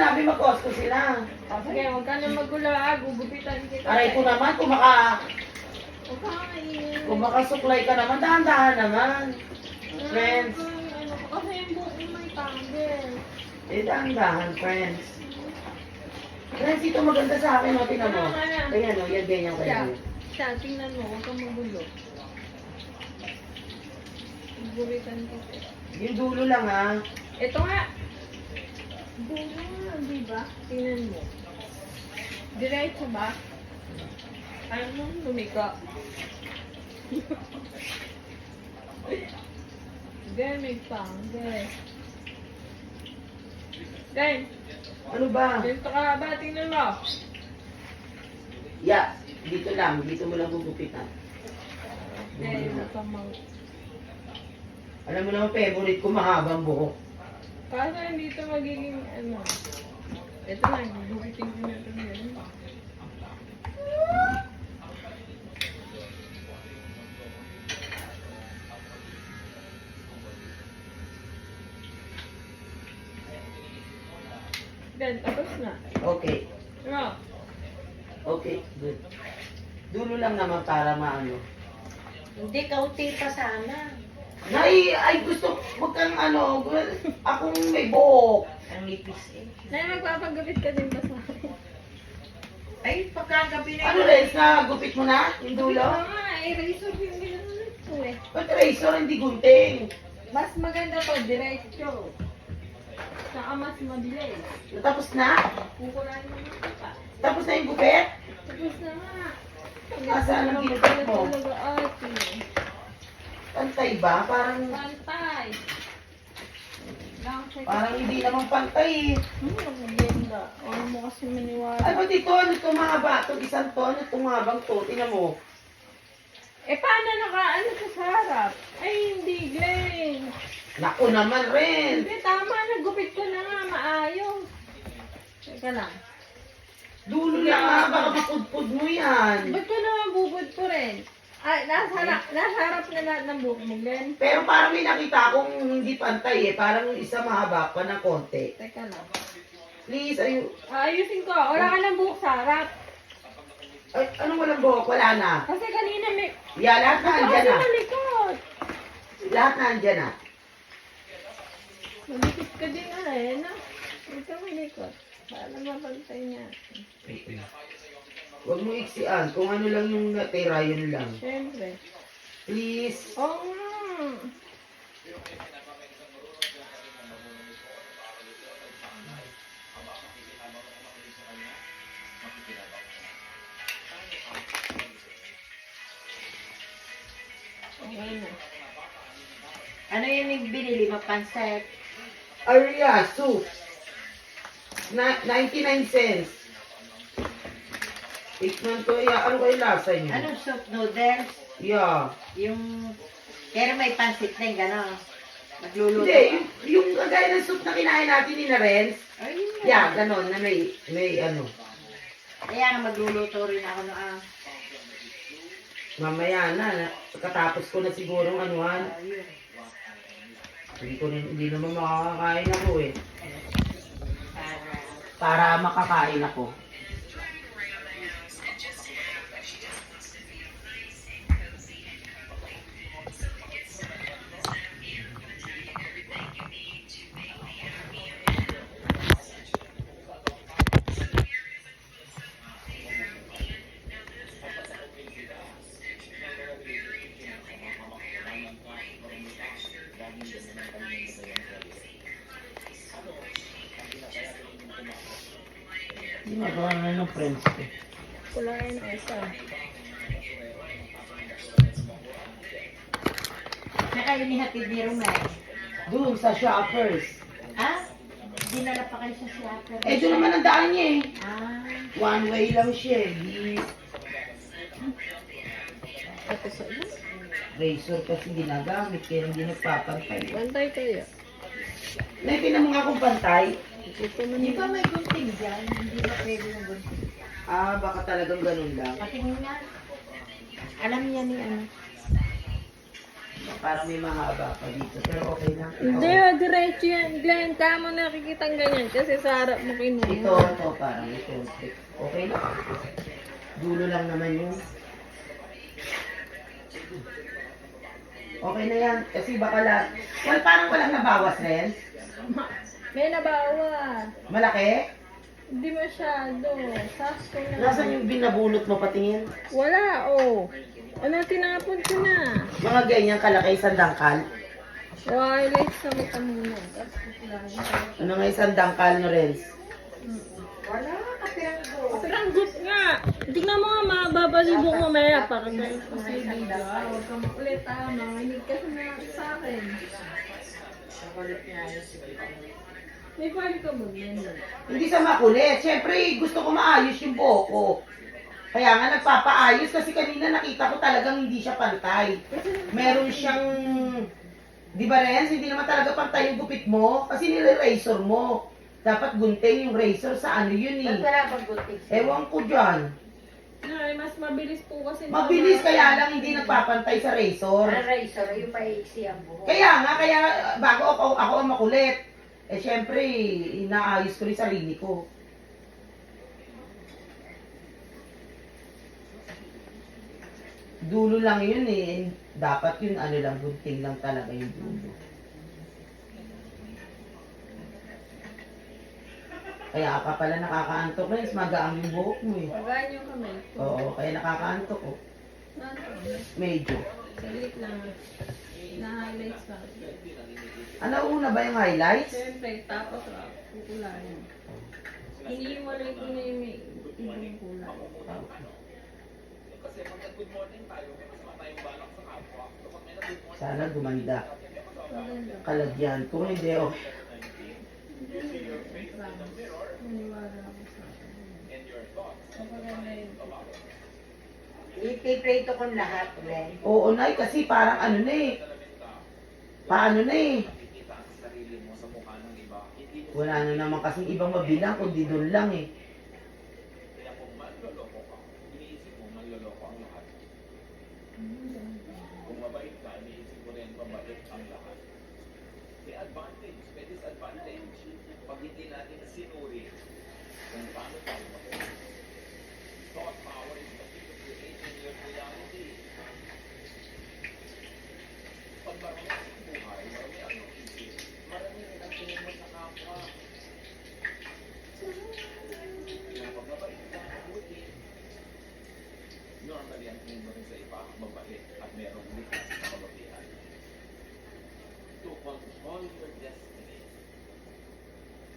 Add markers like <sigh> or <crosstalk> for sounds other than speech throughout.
sinabi mag-Costco sila. Ah, Sige, huwag ka na magulo ah. Gugupitan kita. Aray ko naman, kung maka, Huwag ka kung makasuklay ka naman, dahan-dahan naman. Friends. Ano, kasi yung buhok mo may tangle. Eh, dahan-dahan, friends. Friends, ito maganda sa akin, no? Tingnan mo. Ayan, no? Yan, ganyan ko Siya, yan. siya, tingnan mo, huwag kang magulo. Gugupitan kita. Yung dulo lang, ha? Ito nga. Dulo nga, di ba? Tingnan mo. Diretso ba? Ano, lumika. Gay, <laughs> may tangle. Gay, Ano ba? ganito ka ba? Tingnan mo. Yeah, dito lang. Dito mo lang gugupitan. Gay, huwag kang mang... Alam mo naman, favorite ko mahabang buhok. Kaso hindi ito magiging ano. Ito lang, gugupitin ko na ito ngayon. Then, tapos na. Okay. Ano? Okay, good. Dulo lang naman para maano. Hindi, kaunti pa sana. Nay, ay gusto, wag kang ano, akong may buhok. Ang nipis eh. Nay, magpapagupit ka din ba sa akin? Ay, pagkagabi na Ano rin, na gupit mo na? Yung dulo? Oo nga, eh, razor yung ginamit ko eh. Ba't razor, hindi gunting? Mas maganda to, diretso. Saka mas mabilis. Tapos na? Kukulain mo na pa. Tapos na yung gupit? Tapos na nga. Nasaan ang ginupit mo? Ate. Pantay ba? Parang, Pantay. Parang hindi naman pantay eh. Hmm, maganda. Huwag mo kasi maniwala. Ay, ba't ito? Ano ito mahaba? Itong isang to? Ano itong mahabang to? Tingnan mo. Eh, paano naka, ano sa harap? Ay, hindi, Glenn. Naku naman rin. Hindi, tama. Nagupit ko na nga. Maayos. Teka lang. Dulo lang ha, baka mapudpud mo yan. Ba't ko naman bubod ko rin? Ay, nasa harap, nasa harap na lahat ng buhok mo, Glenn. Pero parang may nakita akong hindi pantay eh. Parang yung isa mahaba pa ng konti. Teka lang. Please, ayu... Ayusin ko. Wala ka ng buhok sa harap. Ay, anong walang buhok? Wala na. Kasi kanina may... Yeah, lahat na andyan Kasi na. malikot. Lahat na andyan na. Malikot ka din na eh, no? Ka malikot. Para mapantay niya. Huwag mo iksian. Kung ano lang yung natira, yun lang. Siyempre. Please. Oo nga. Okay na. Ano yung yung binili mo, panset? Aria, soup. Na 99 cents. Tikman ko, yeah. Ano kayo lasa niyo? Anong soup noodles? Yeah. Yung... Pero may pansit din, gano'n. Magluluto. Hindi, yung, yung kagaya ng soup na kinain natin ni Narens. Ay, na. Yeah, ganon, na may, may ano. Kaya nga magluluto rin ako no, ah. Mamaya na, na katapos ko na siguro ang anuhan. Ayun. Hindi ko rin, hindi naman makakakain ako eh. Para makakain ako. Ginagawa na ng friends ko. Kulain ang isa. Saka yung nihatid ni Romel. Doon sa shoppers. Ha? Dinala pa kayo sa slapper. Eh, doon naman ang daan niya eh. Ah. One way lang siya eh. Razor kasi ginagamit kaya hindi nagpapantay. Bantay kayo. Naipinan mo nga kung pantay. Ito man Di ba may gunting dyan? Hindi ba pwede ng gunting? Ah, baka talagang ganun lang. Patingin nga. Alam niya ni ano. Parang may mahaba pa dito. Pero okay lang. Ito, Hindi, oh, diretso yan. Glenn, tama nakikita ang ganyan kasi sa harap mo ito, kinuha. ito, parang ito. Okay lang. Dulo lang naman yun. Okay na yan. Kasi baka lang. Well, parang walang nabawas rin. May nabawa. Malaki? Hindi masyado. Sakto na. Nasaan yung binabunot mo patingin? Wala, oh. Ano, tinapon ko na. Mga ganyan kalaki, isang dangkal. Highlights sa mata muna. Ano nga isang dangkal no, Renz? Wala, kapiranggo. Ranggot nga! Tingnan mo nga, mababalibo ko mamaya para ganyan ko sa video. ah. Huwag kang makulit ah, manginig ka sa, sa akin. May file ka yan? Hindi sa makulit. Siyempre, gusto ko maayos yung buhok ko. Kaya nga nagpapaayos kasi kanina nakita ko talagang hindi siya pantay. Meron siyang... Di ba Renz, hindi naman talaga pantay yung gupit mo kasi nire-razor mo. Dapat gunting yung razor sa ano yun Ba't eh. wala pag butik? Ewan ko dyan. No, eh, mas mabilis po kasi. Mabilis kaya lang hindi nagpapantay sa razor. Ang razor, yung paiksi ang buhok. Kaya nga, kaya bago ako, ako ang makulit. Eh syempre, inaayos ko rin sarili ko. Dulo lang yun eh. Dapat yun, ano lang, gunting lang talaga yung dulo. Kaya ka pala nakakaantok rin, magaang yung buhok mo eh. Pagaan yung kamay ko. Oo, kaya nakakaantok ko. Ano? Medyo. Salit lang. Na-highlights lang. Ano una ba yung highlights? Siyempre, tapos ah, kukulayan. Iniiwalay ko na yung may ibang kulay. Sana gumanda. Kalagyan. Kung hindi, oh. Maniwala ako sa akin. Maganda yun. Ipiprito ko lahat, Glenn. Oo, Nay, kasi parang ano na eh. Paano na eh. Wala na naman kasing ibang mabilang, kundi doon lang eh. Kung mabait ka, iniisip mo rin mabait ang lahat. May advantage, may disadvantage. Pag hindi natin sinuri kung paano tayo mabait. Thought power is the key to creating your reality. Pag marami ang buhay, marami ang isip, marami rin ang tingin mo sa kapwa. Kaya pag mabait ka, mabuti. Normally, ang tingin mo rin sa iba, mabait at merong likas na kabutihan. To control your destiny.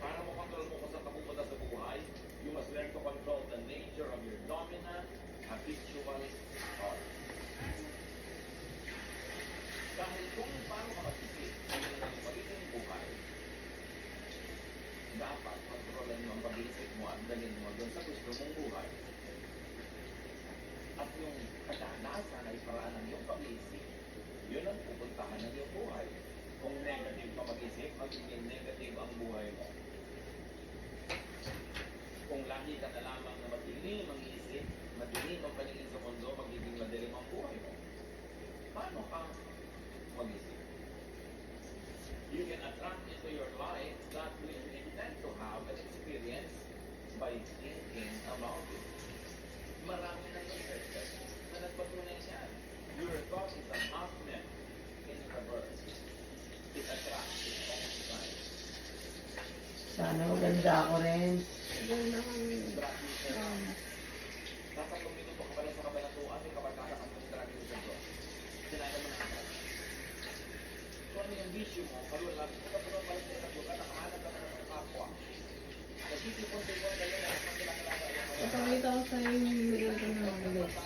Para makontrol mo kung saan ka pupunta sa buhay, you must learn to control the nature of your dominant, habitual thought. Dahil kung paano ka mag-isip, yun ang naging magiging buhay. Dapat kontrolin mo ang pag-iisip mo at dalhin mo doon sa gusto mong buhay. At yung kadalasan ay paraan ng iyong pag-iisip, yun ang pupuntahan ng iyong buhay. Kung negative ka mag-isip, magiging negative ang buhay mo. Kung lagi ka na lamang na madilim ang isip, madilim ang paningin sa mundo, magiging madilim ang buhay mo. Paano ka mag-isip? You can attract into your life that which you intend to have and experience by thinking about it. Marami na researchers na nagpatunay niyan. Your thought is a magnet in reverse. It attracts its own kind. Sana maganda ako rin. Maganda kami. Um, Dapat kung minuto ka pala sa kabanatuan, may kabarkada kang kontracted sa Diyos. Sinabi mo na agad. Kung ano yung bisyo mo, karoon lang, kung kapag pala sa ito, kapwa. Nagtitipon sa ibang dalawa na ang kailangan Ipakita ko sa inyo yung video ko na highlights.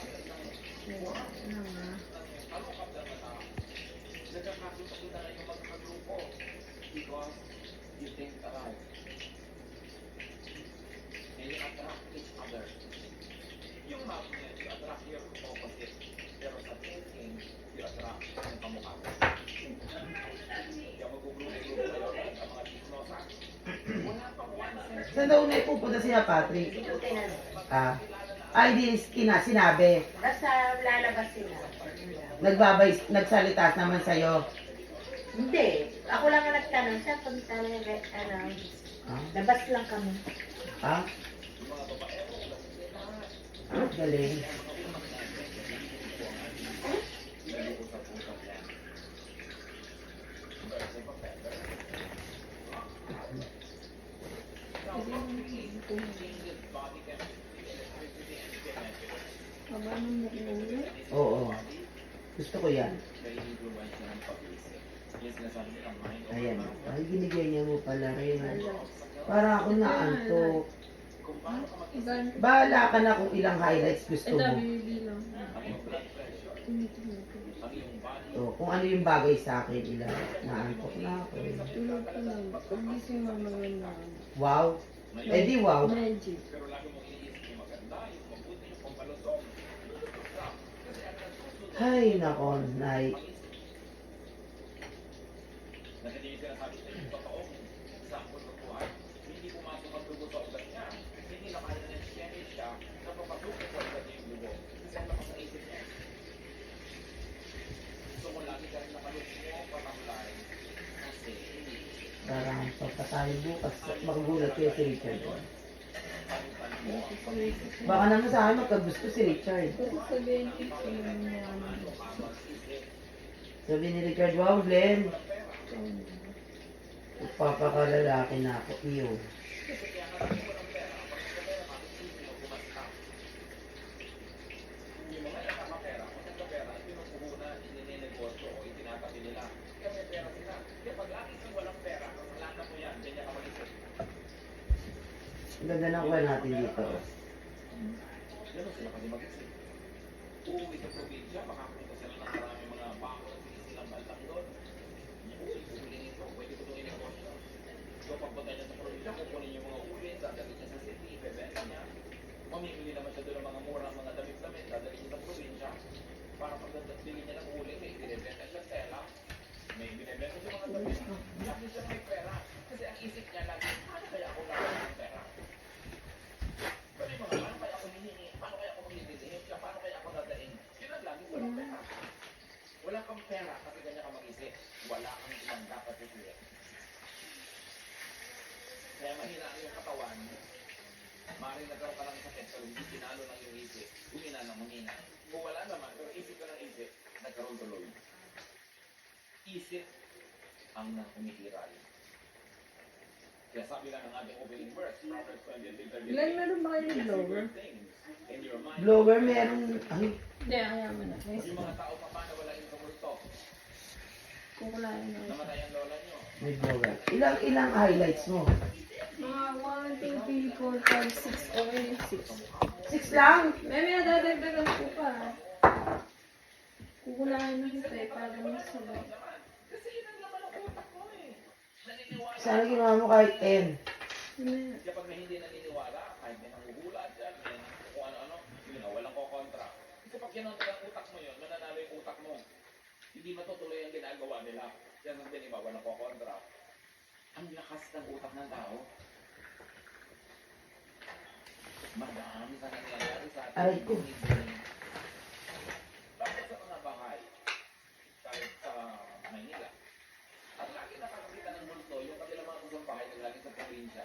Oo, ano nga. Nagkakasundo na yung magkakagrupo because you think alike. And you attract each other. Yung magnet, you attract your opposite. Pero sa thinking, you attract yung kamukha mo. Kaya magugrupo-grupo kayo sa mga chismosa. Wala pang one sense. Saan daw na ipupunta si Patrick? Ah, Ay, di kina, sinabi. Basta lalabas sila. Nagbabay, nagsalita naman sa'yo. Hindi. Ako lang ang nagtanong. Sa na yung ano, Ah? labas lang kami. Ha? Ah, galing. Haba ng ulo. Oo. Gusto ko yan. Ayan. Ay, binigay niya mo pala rin. Para ako naantok. Iba- Bahala ka na kung ilang highlights gusto Ito, mo. Tinitingnan ko. So, kung ano yung bagay sa akin, ilang naantok na ako. na. Wow. Eh di wow. Magic. Ay, nako, Nay. Kasi hindi yung sinasabi sa inyo, totoo, sample ng buhay, hindi pumasok ang dugo sa ugat niya. Hindi na kaya na exchange siya na papasok sa ugat niya yung dugo. Kasi ang lakas ng isip niya. So kung lagi ka rin kasi Parang pagkatayo bukas, magugulat kayo si Richard. Baka naman sa akin magkagusto si Richard. Sabi ni Richard, wow, Glenn. Papakalalaki na ako, iyo. yung mga nakakapera, kung nagkapera, pinupuhunan, ininegosyo o itinatabi nila. Kaya may pera sila. Kaya pag lagi kang walang pera, wala na mo yan, ganyan ka mag-isip. Ang ganda ng kuha natin dito. Ganun sila kasi mag-isip. Sa probinsya, makapunta sila ng maraming mga bako at silang baldang doon. Uy, bumili nito, pwede ko itong inegosyo. So pagpunta niya sa probinsya, kukunin yung mga uli, dadalhin niya sa city, ibebenta niya. Mamimili naman siya doon ng mga murang mga damit-damit, dadalhin niya sa probinsya. Para pagdating niya ng uli, may binibenta siya tela. May binibenta siya mga damit. Lagi siya may pera. Kasi ang isip niya lagi, paano kaya ako lagi ng pera? Sabi mo, paano kaya ako hihingi? Paano kaya ako bibili? Kaya paano kaya ako dadaing? Yun ang lagi walang pera. Wala kang pera kasi ganyan ka mag-isip. Wala kang ibang dapat isip. Kaya mahina ang iyong katawan. Maaaring nagkaroon ka ng sakit pero hindi pinalo ng iyong isip. Humina ng humina. Kung wala naman, pero isip ka ng isip, nagkaroon tuloy. Isip ang nakumikiral. Kaya sabi lang ng ating opening verse, Proverbs 20, Ilan meron ba kayong blower? Blower meron, ay, Hindi, ayaw mo na. yung mga tao pa paano wala yung tumulto. Kukulayan na. Namatay ang lola nyo. may blower. Ilang, ilang highlights mo? Mga 1, 2, 3, 4, 5, 6. Okay, 6. Six lang. May may nadadagdagan ko pa. Kukulayan na kita eh, para mas sabay. Ng mo eh. Sana ginawa mo kahit 10. Ano Kapag may hindi naniniwala, kahit may nanguhula dyan, may kung ano-ano, yun na, walang kokontra. Kapag yan ang utak mo yun, mananalo yung utak mo. Hindi matutuloy ang ginagawa nila. Yan ang din iba, walang kokontra. Ang lakas ng utak ng tao. Aray ko.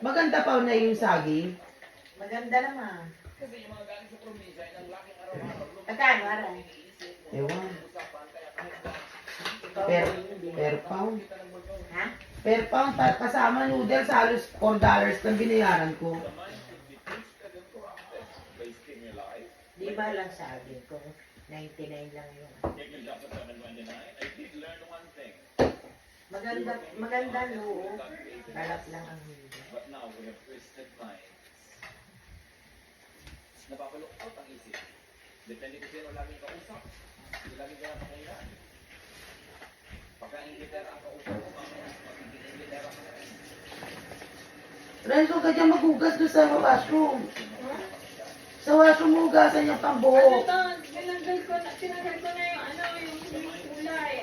Maganda pa na yung saging. Maganda naman. Kasi yung mga galing sa probinsya, ay ang laking araw-araw. Magkano, aray? Ewan. Per, per pound. Ha? Per pound, kasama noodles, halos 4 dollars lang binayaran ko. the mind should be twisted and corrupted by stimuli. Di ba lang sabi ko, 99 lang yun. If you jump to 729, I did learn one thing. Maganda, maganda loob. Balak lang ang hindi. But now we have twisted minds. Napapalukot ang isip. Depende kung sino laging kausap. Hindi laging ka napakailan. Pagka ingitera ang kausap mo, mamaya, magiging ingitera ka na rin. Renzo, ka dyan maghugas doon sa washroom. Sa washroom hugasan niya pang Ano buhok. to? Tinanggal ko na, tinanggal ko na yung ano, yung kulay.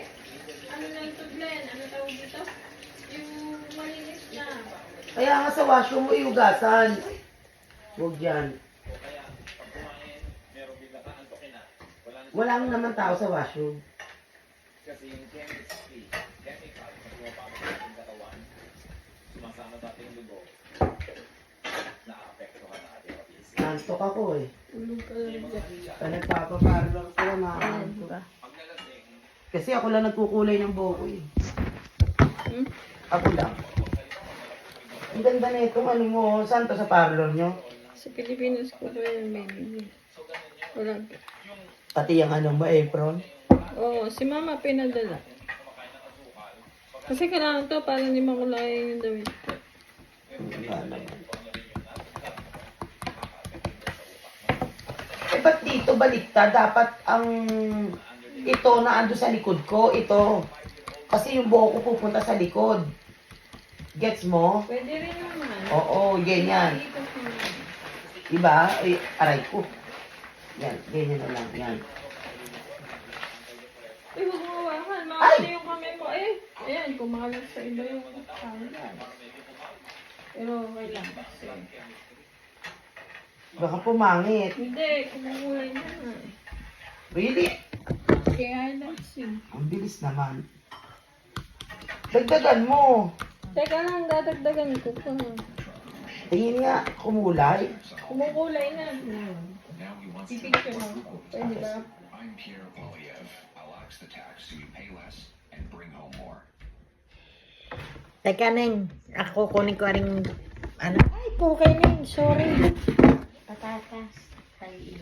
Ano na ito, Glenn? Ano tawag dito? Yung malinis na. Kaya nga sa washroom mo ihugasan. Huwag dyan. O kaya, pag kumain, Wala naman tao sa washroom. Kasi yung chemistry, chemical, na pumapasok sa ating katawan, sumasama sa ating dugo, naapektuhan na ating pag-iisip. Nantok ako eh. Tulog ka lang dyan. Kaya nagpapaparlor ko na maantok. Pag nalasing, Kasi ako lang nagkukulay ng buhok ko eh. Hmm? Ako lang. Ang ganda na itong ano mo. Saan to sa parlor nyo? Sa Pilipinas ko ba yung menu? Wala. Pati yung ano mo, apron. Oo, si mama pinadala. Kasi kailangan to para hindi makulayan yung damit ko. Ano? Eh, ba't dito baliktad? Dapat ang ito na ando sa likod ko, ito. Kasi yung buhok ko pupunta sa likod. Gets mo? Pwede rin naman. Oo, ganyan. Diba? Ay, aray ko. Yan, ganyan na lang. Yan. Uy, huwag mo hawakan. Ay! Makakali yung kamay mo. Eh, ayan, kumalat sa iba yung kalat. Pero okay lang. Baka pumangit. hindi, kumukulay na nga. Really? Kaya yun. Ang bilis naman. Dagdagan mo. Teka lang, dadagdagan ko pa. Tingin nga, kumulay. Kumukulay na. Pipicture mo. Pwede ba? I'm Pierre Polyev. I'll axe the tax so you pay less and bring home more. Teka, Neng. Ako kunin ko rin, ano, Ay, pukay na yun. Sorry. Patatas. Ay,